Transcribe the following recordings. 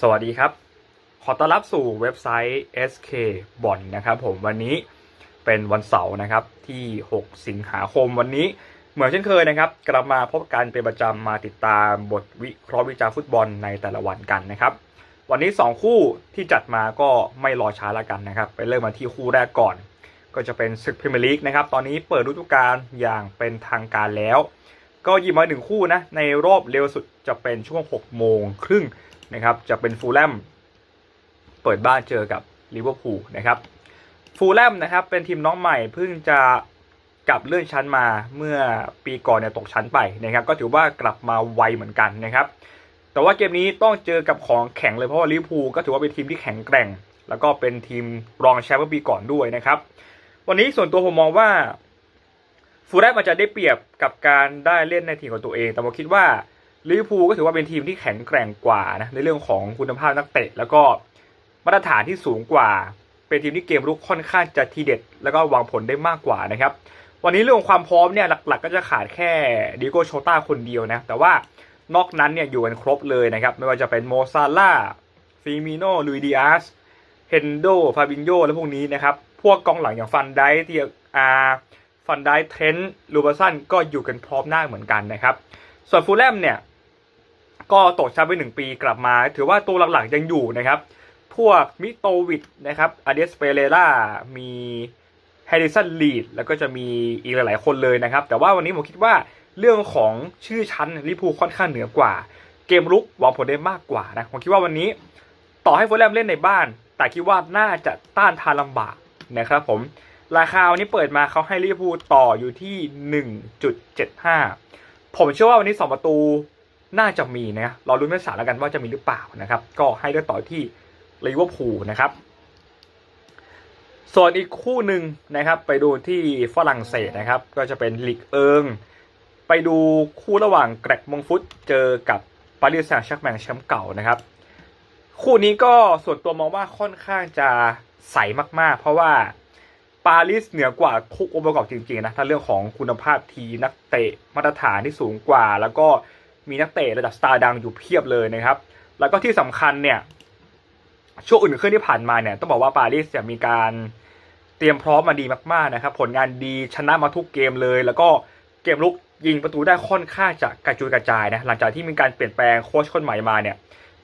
สวัสดีครับ ขอต้อนรับสู่เว็บไซต์ SK b o n นะครับผมวันนี้เป็นวันเสาร์นะครับที่ 6 สิงหาคมวันนี้ เหมือนเช่นเคยนะครับ กลับมาพบกันเป็นประจำมาติดตามบทวิเคราะห์วิจารณ์ฟุตบอลในแต่ละวันกันนะครับ วันนี้ 2 คู่ที่จัดมาก็ไม่รอช้าแล้วกันนะครับ ไปเริ่มมาที่คู่แรกก่อน ก็จะเป็นศึกพรีเมียร์ลีกนะครับตอนนี้เปิดฤดูกาลอย่างเป็นทางการแล้ว ก็หยิบมาหนึ่งคู่นะ ในรอบเร็วสุดจะเป็นช่วง 6 โมงครึ่งนะครับ จะเป็นฟูลแลมเปิดบ้านเจอกับลิเวอร์พูลนะครับ ฟูลแลมนะครับเป็นทีมน้องใหม่เพิ่งจะกลับเลื่อนชั้นมาเมื่อปีก่อนเนี่ยตกชั้นไปนะครับ ก็ถือว่ากลับมาไวเหมือนกันนะครับ แต่ว่าเกมนี้ต้องเจอกับของแข็งเลยเพราะว่าลิเวอร์พูลก็ถือว่าเป็นทีมที่แข็งแกร่ง แล้วก็เป็นทีมรองแชมป์เมื่อปีก่อนด้วยนะครับ วันนี้ส่วนตัวผมมองว่า ฟูลแลมอาจจะได้เปรียบกับการได้เล่นในทีมของตัวเอง แต่ผมคิดว่าลิเวอร์พูลก็ถือว่าเป็นทีมที่แข็งแกร่งกว่านะในเรื่องของคุณภาพนักเตะ แล้วก็มาตรฐานที่สูงกว่า เป็นทีมที่เกมรุกค่อนข้างจะทีเด็ด แล้วก็วางผลได้มากกว่านะครับวันนี้เรื่องของความพร้อมเนี่ยหลักๆ ก็จะขาดแค่ดิโก้โชต้าคนเดียวนะแต่ว่านอกนั้นเนี่ยอยู่กันครบเลยนะครับไม่ว่าจะเป็นโมซาล่าฟิมิโนลุยดิอาสเฮนโดฟาบินโยและพวกนี้นะครับพวกกองหลังอย่างฟันไดที่อา ฟันไดเทนลูเบอร์สันก็อยู่กันพร้อมหน้าเหมือนกันนะครับ ส่วนฟูลแลมเนี่ย ก็ตกชั้นไปหนึ่งปีกลับมา ถือว่าตัวหลักๆยังอยู่นะครับ พวกมิโตวิดนะครับอเดสเปเรล่ามีแฮริสันลีดแล้วก็จะมีอีกหลายๆคนเลยนะครับ แต่ว่าวันนี้ผมคิดว่าเรื่องของชื่อชั้นลิพูค่อนข้างเหนือกว่า เกมลุกหวังผลได้มากกว่านะผมคิดว่าวันนี้ต่อให้ฟูลแลมเล่นในบ้าน แต่คิดว่าน่าจะต้านทานลำบากนะครับผม ราคาวันนี้เปิดมาเขาให้ลิเวอร์พูลต่ออยู่ที่ 1.75 ผมเชื่อว่าวันนี้ 2 ประตูน่าจะมีนะเราลุ้นเป็นสารแล้วกันว่าจะมีหรือเปล่านะครับ ก็ให้เลือกต่อที่ลิเวอร์พูลนะครับ ส่วนอีกคู่หนึ่งนะครับ ไปดูที่ฝรั่งเศสนะครับ ก็จะเป็นลีกเอิง ไปดูคู่ระหว่างแกรกมงฟุตเจอกับปารีสแซงต์แชร์กแมงแชมป์เก่านะครับ คู่นี้ก็ส่วนตัวมองว่าค่อนข้างจะใสมากๆ เพราะว่า ปารีสเหนือกว่าทุกองค์ประกอบจริงๆนะถ้าเรื่องของคุณภาพทีนักเตะมาตรฐานที่สูงกว่า แล้วก็มีนักเตะระดับสตาร์ดังอยู่เพียบเลยนะครับ แล้วก็ที่สำคัญเนี่ยช่วงอื่นขึ้นที่ผ่านมาเนี่ยต้องบอกว่าปารีสเนี่ยมีการเตรียมพร้อมมาดีมากๆนะครับ ผลงานดีชนะมาทุกเกมเลย แล้วก็เกมลุกยิงประตูได้ค่อนข้างจะกระจุยกระจายนะหลังจากที่มีการเปลี่ยนแปลงโค้ชคนใหม่มาเนี่ย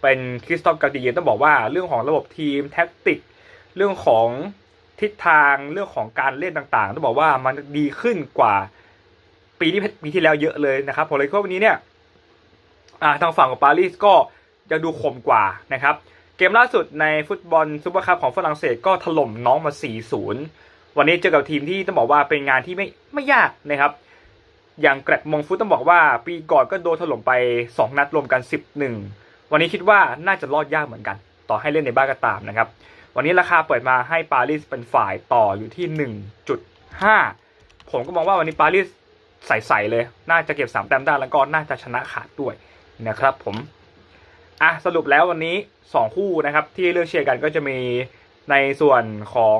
เป็นคริสตอฟกาติเยนต้องบอกว่าเรื่องของระบบทีมแท็กติก เรื่องของ ทิศทางเรื่องของการเล่นต่างๆ ต้องบอกว่ามันดีขึ้นกว่าปีที่ปีที่แล้วเยอะเลยนะครับผมเลยคิดว่าวันนี้เนี่ยทางฝั่งของปารีสก็จะดูคมกว่านะครับ เกมล่าสุดในฟุตบอลซูเปอร์คัพของฝรั่งเศสก็ถล่มน้องมา 4-0 วันนี้เจอกับทีมที่ต้องบอกว่าเป็นงานที่ไม่ไม่ยากนะครับ อย่างแกรกมงฟุตต้องบอกว่าปีก่อนก็โดนถล่มไป 2 นัดรวมกัน 11 วันนี้คิดว่าน่าจะรอดยากเหมือนกัน ต่อให้เล่นในบ้านก็ตามนะครับ วันนี้ราคาเปิดมาให้ปารีสเป็นฝ่ายต่ออยู่ที่ 1.5 ผมก็มองว่าวันนี้ปารีสใสๆเลย น่าจะเก็บ3แต้มได้แล้วก็น่าจะชนะขาดด้วยนะครับผม อะสรุปแล้ววันนี้ 2 คู่นะครับ ที่เลือกเชียร์กันก็จะมีในส่วนของ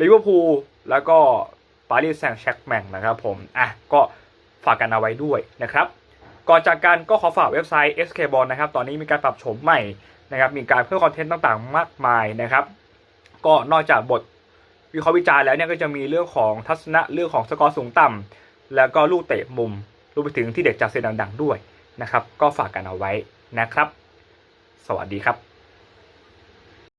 ลิเวอร์พูลแล้วก็ปารีสแซงต์แชร์กแมงนะครับผม อะก็ฝากกันเอาไว้ด้วยนะครับ ก่อนจากกันก็ขอฝากเว็บไซต์ SK b a l l นะครับ ตอนนี้มีการปรับโฉมใหม่ นะครับมีการเพิ่มคอนเทนต์ต่างๆ มากมายนะครับ ก็นอกจากบทวิเคราะห์วิจารณ์แล้วเนี่ยก็จะมีเรื่องของทัศนะเรื่องของสกอร์สูงต่ำแล้วก็ลูกเตะมุมรวมไปถึงที่เด็กจากเซนดังๆด้วยนะครับ ก็ฝากกันเอาไว้นะครับ สวัสดีครับ